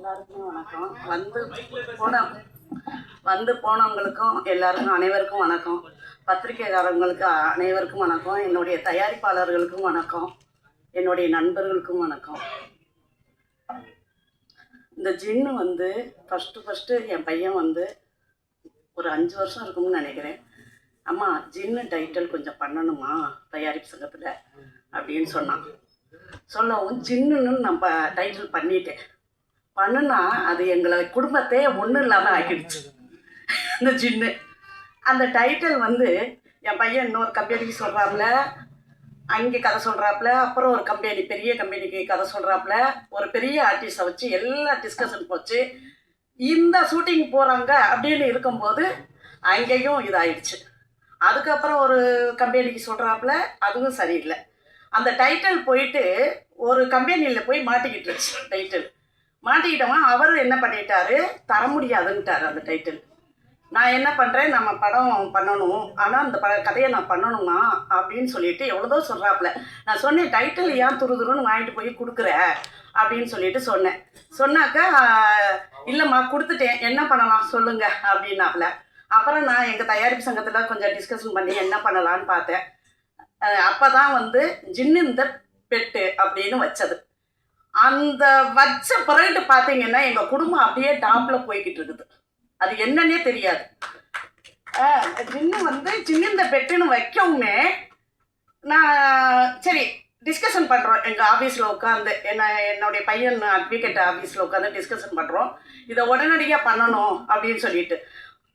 எல்லாருக்குமே வணக்கம். வந்து போன வந்து போனவங்களுக்கும் எல்லாருக்கும் அனைவருக்கும் வணக்கம். பத்திரிகைக்காரங்களுக்கு அனைவருக்கும் வணக்கம். என்னுடைய தயாரிப்பாளர்களுக்கும் வணக்கம். என்னுடைய நண்பர்களுக்கும் வணக்கம். இந்த ஜின்னு வந்து ஃபஸ்ட்டு ஃபஸ்ட்டு என் பையன் வந்து ஒரு அஞ்சு வருஷம் இருக்கும்னு நினைக்கிறேன். அம்மா ஜின்னு டைட்டில் கொஞ்சம் பண்ணணுமா? தயாரிப்பு சங்கத்தில் அப்படின்னு சொன்னான். சொல்லவும் ஜின்னுன்னு நம்ம டைட்டில் பண்ணிட்டேன். பண்ணுனா அது எங்களை குடும்பத்தையே ஒன்றும் இல்லாமல் ஆக்கிடுச்சு. இந்த ஜின்னு. அந்த டைட்டில் வந்து என் பையன் இன்னொரு கம்பெனிக்கு சொல்கிறாப்புல அங்கே கதை சொல்கிறாப்புல அப்புறம் ஒரு கம்பெனி பெரிய கம்பெனிக்கு கதை சொல்கிறாப்புல ஒரு பெரிய ஆர்டிஸ்டை வச்சு எல்லா டிஸ்கஷன் போச்சு. இந்த ஷூட்டிங் போகிறாங்க அப்படின்னு இருக்கும்போது அங்கேயும் இதாயிடுச்சு. அதுக்கப்புறம் ஒரு கம்பெனிக்கு சொல்கிறாப்புல அதுவும் சரியில்லை. அந்த டைட்டில் போயிட்டு ஒரு கம்பெனியில் போய் மாட்டிக்கிட்டுருச்சு டைட்டில் மாட்டிக்கிட்டவன் அவர் என்ன பண்ணிட்டாரு? தர முடியாதுன்ட்டார் அந்த டைட்டில் நான் என்ன பண்ணுறேன் நம்ம படம் பண்ணணும். ஆனால் அந்த ப கதையை நான் பண்ணணுமா? அப்படின்னு சொல்லிட்டு எவ்வளோதோ சொல்கிறாப்புல நான் சொன்னேன் டைட்டில் ஏன் துருதுருன்னு வாங்கிட்டு போய் கொடுக்குற? அப்படின்னு சொல்லிட்டு சொன்னேன். சொன்னாக்கா இல்லைம்மா கொடுத்துட்டேன். என்ன பண்ணலாம்? சொல்லுங்க. அப்படின்னாப்புல. அப்புறம் நான் எங்கள் தயாரிப்பு சங்கத்தில் கொஞ்சம் டிஸ்கஷன் பண்ணி என்ன பண்ணலான்னு பார்த்தேன். அப்போ தான் வந்து ஜின்னு இந்த பெட்டு அப்படின்னு வச்சது. அந்த வச்ச பிறகு பார்த்தீங்கன்னா எங்கள் குடும்பம் அப்படியே டாப்பில் போய்கிட்டு இருக்குது. அது என்னன்னே தெரியாது. இன்னும் வந்து சின்ன இந்த பெட்டுன்னு வைக்கவுமே நான் சரி டிஸ்கஷன் பண்ணுறோம் எங்கள் ஆஃபீஸில் உட்காந்து என்ன என்னுடைய பையன் அட்வொகேட் ஆஃபீஸில் உட்காந்து டிஸ்கஷன் பண்ணுறோம் இதை உடனடியாக பண்ணணும் அப்படின்னு சொல்லிட்டு.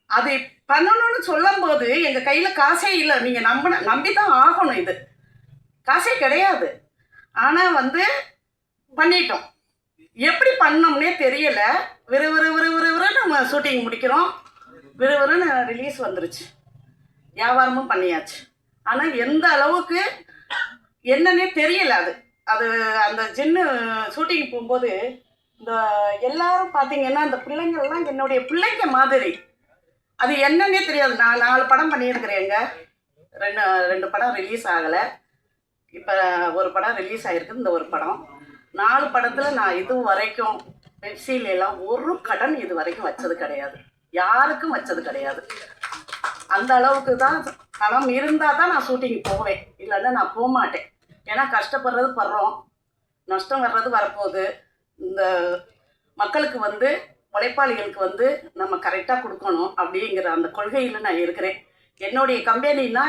அது பண்ணணும்னு சொல்லும்போது எங்கள் கையில் காசே இல்லை. நீங்கள் நம்பின நம்பி தான் ஆகணும் இது. காசே கிடையாது. ஆனால் வந்து பண்ணிட்டோம். எப்படி பண்ணோம்னே தெரியல. விறுவிறு விறு நம்ம ஷூட்டிங் முடிக்கிறோம். விறுவிறுன்னு ரிலீஸ் வந்துருச்சு. வியாபாரமும் பண்ணியாச்சு. ஆனால் எந்த அளவுக்கு என்னன்னே தெரியல அது. அது அந்த ஜின்னு ஷூட்டிங் போகும்போது இந்த எல்லாரும் பார்த்தீங்கன்னா அந்த பிள்ளைங்கள்லாம் என்னுடைய பிள்ளைங்க மாதிரி. அது என்னன்னே தெரியாது. நான் நாலு படம் பண்ணியிருக்கிறேங்க. ரெண்டு ரெண்டு படம் ரிலீஸ் ஆகலை. இப்போ ஒரு படம் ரிலீஸ் ஆகிருக்கு இந்த ஒரு படம். நாலு படத்தில் நான் இது வரைக்கும் வெப்சீல எல்லாம் ஒரு கடன் இது வரைக்கும் வச்சது கிடையாது. யாருக்கும் வச்சது கிடையாது. அந்த அளவுக்கு தான் பணம் இருந்தால் தான் நான் ஷூட்டிங் போவேன். இல்லைன்னா நான் போக மாட்டேன். ஏன்னா கஷ்டப்படுறது படுறோம். நஷ்டம் வர்றது வரப்போகுது. இந்த மக்களுக்கு வந்து உழைப்பாளிகளுக்கு வந்து நம்ம கரெக்டாக கொடுக்கணும் அப்படிங்கிற அந்த கொள்கையில் நான் இருக்கிறேன். என்னுடைய கம்பெனின்னா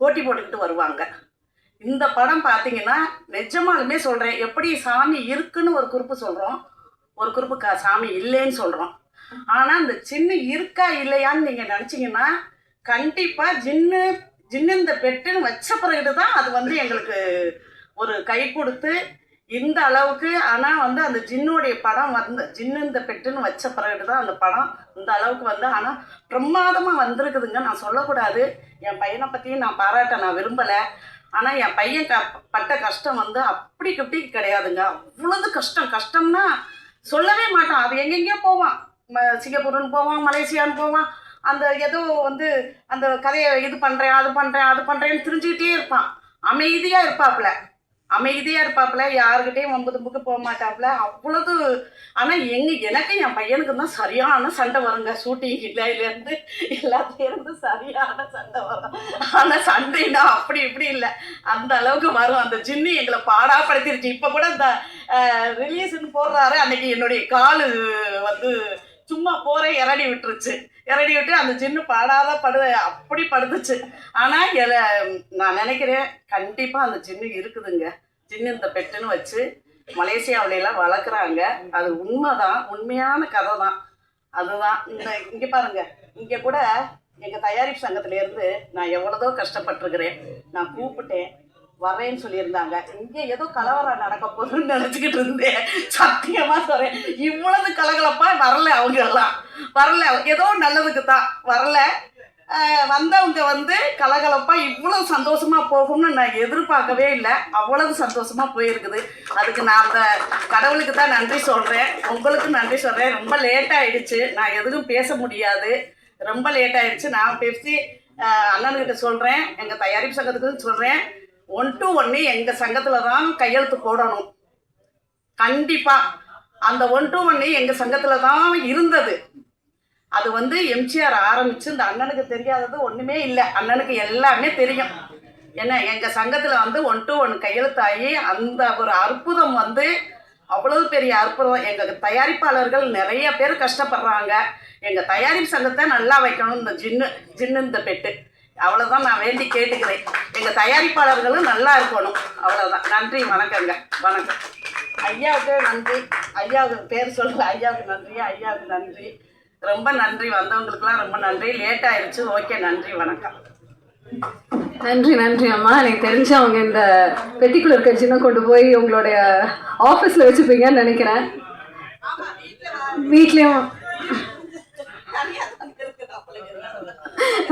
போட்டி போட்டுக்கிட்டு வருவாங்க. இந்த படம் பார்த்தீங்கன்னா நிஜமாலுமே சொல்கிறேன் எப்படி சாமி இருக்குன்னு ஒரு குறிப்பு சொல்கிறோம் ஒரு குறிப்பு கா சாமி இல்லைன்னு சொல்கிறோம் ஆனால் இந்த சின்ன இருக்கா இல்லையான்னு நீங்கள் நினச்சிங்கன்னா கண்டிப்பாக ஜின்னு ஜின்னு இந்த பெட்டுன்னு வச்ச பிறகு தான் அது வந்து எங்களுக்கு ஒரு கை கொடுத்து இந்த அளவுக்கு ஆனால் வந்து அந்த ஜின்னுடைய படம் வந்து ஜின்னு இந்த பெட்டுன்னு வச்ச பிறகு தான் அந்த படம் இந்த அளவுக்கு வந்து ஆனால் பிரமாதமாக வந்திருக்குதுங்க. நான் சொல்லக்கூடாது. என் பையனை பற்றியும் நான் பாராட்ட நான் விரும்பலை. ஆனால் என் பையன் க பட்ட கஷ்டம் வந்து அப்படி இப்படி கிடையாதுங்க. அவ்வளவு கஷ்டம். கஷ்டம்னா சொல்லவே மாட்டான். அது எங்கெங்கேயோ போவான். சிங்கப்பூர்னு போவான் மலேசியான்னு போவான். அந்த ஏதோ வந்து அந்த கதையை இது பண்ணுறேன் அது பண்ணுறேன் அது பண்ணுறேன்னு தெரிஞ்சுக்கிட்டே இருப்பான். அமைதியாக இருப்பாப்புல. அமைதியாக இருப்பாப்புல யாருக்கிட்டையும் வம்பு தும்புக்கு போக மாட்டாப்புல. அவ்வளவு ஆனால் எங்க எனக்கு என் பையனுக்கு தான் சரியான சண்டை வருங்க. ஷூட்டிங் இல்லையிலேருந்து இருந்து சரியான சண்டை வரும். ஆனால் சண்டைனா அப்படி இப்படி இல்லை. அந்த அளவுக்கு வரும். அந்த ஜின்னி எங்களை பாடாப்படுத்திருச்சு. இப்போ கூட இந்த ரிலீஸ்ன்னு போடுறாரு. அன்னைக்கு என்னுடைய காலு வந்து சும்மா போரே இறடி விட்டுருச்சு. இறடி விட்டு அந்த ஜின்னு பாடாத படு அப்படி படுத்துச்சு. ஆனால் எல நான் நினைக்கிறேன் கண்டிப்பாக அந்த ஜின்னு இருக்குதுங்க. ஜின்னு இந்த பெட்டுன்னு வச்சு மலேசியாவில எல்லாம் வளர்க்குறாங்க. அது உண்மைதான். உண்மையான கதை தான் அதுதான். இந்த இங்கே பாருங்க. இங்கே கூட எங்கள் தயாரிப்பு சங்கத்திலேருந்து நான் எவ்வளோதோ கஷ்டப்பட்டிருக்கிறேன். நான் கூப்பிட்டேன். வரேன்னு சொல்லியிருந்தாங்க. இங்கே ஏதோ கலவரம் நடக்க போகுதுன்னு நினச்சிக்கிட்டு இருந்தேன். சத்தியமாக சொல்கிறேன் இவ்வளவு கலகலப்பா வரல அவங்க எல்லாம் வரல. ஏதோ நல்லதுக்கு தான். வரல. வந்தவங்க வந்து கலகலப்பாக இவ்வளோ சந்தோஷமாக போகும்னு நான் எதிர்பார்க்கவே இல்லை. அவ்வளவு சந்தோஷமாக போயிருக்குது. அதுக்கு நான் அந்த கடவுளுக்கு தான் நன்றி சொல்கிறேன் உங்களுக்கும் நன்றி சொல்கிறேன் ரொம்ப லேட் ஆகிடுச்சு நான் எதுவும் பேச முடியாது. ரொம்ப லேட் நான் பேசி அண்ணனுக்கிட்ட சொல்கிறேன் எங்கள் தயாரிப்பு சங்கத்துக்கு சொல்கிறேன் ஒன் டு ஒன்று எங்கள் சங்கத்தில் தான் கையெழுத்து போடணும். கண்டிப்பாக அந்த ஒன் டு ஒன் எங்கள் சங்கத்தில் தான் இருந்தது. அது வந்து எம்ஜிஆர் ஆரம்பித்து இந்த அண்ணனுக்கு தெரியாதது ஒன்றுமே இல்லை. அண்ணனுக்கு எல்லாமே தெரியும். என்ன எங்கள் சங்கத்தில் வந்து ஒன் டு ஒன் கையெழுத்தாகி அந்த ஒரு அற்புதம் வந்து அவ்வளவு பெரிய அற்புதம். எங்கள் தயாரிப்பாளர்கள் நிறைய பேர் கஷ்டப்படுறாங்க. எங்கள் தயாரிப்பு சங்கத்தை நல்லா வைக்கணும். இந்த ஜின்னு ஜின்னு இந்த பெட்டு. அவ்வளோதான் நான் வேண்டி கேட்டுக்கிறேன். எங்கள் தயாரிப்பாளர்களும் நல்லா இருக்கணும். அவ்வளோதான் நன்றி வணக்கங்க. வணக்கம். ஐயாவுக்கு நன்றி. ஐயாவுக்கு பேர் சொல்லுங்க ஐயாவுக்கு நன்றி. ஐயாவுக்கு நன்றி. ரொம்ப நன்றி. வந்தவங்களுக்குலாம் ரொம்ப நன்றி. லேட் ஆயிடுச்சு ஓகே நன்றி வணக்கம். நன்றி நன்றி அம்மா. எனக்கு தெரிஞ்சு அவங்க இந்த பெட்டிக்குள்ள இருக்க ஜின்னை கொண்டு போய் உங்களுடைய ஆஃபீஸில் வச்சுப்பீங்கன்னு நினைக்கிறேன். வீட்லேயும்.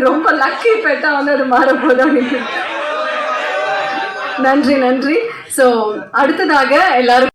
ரொம்ப லக்கி பெட்டா வந்து அது மாறப்போகுது அப்படின்னு. நன்றி நன்றி. ஸோ அடுத்ததாக எல்லாரும்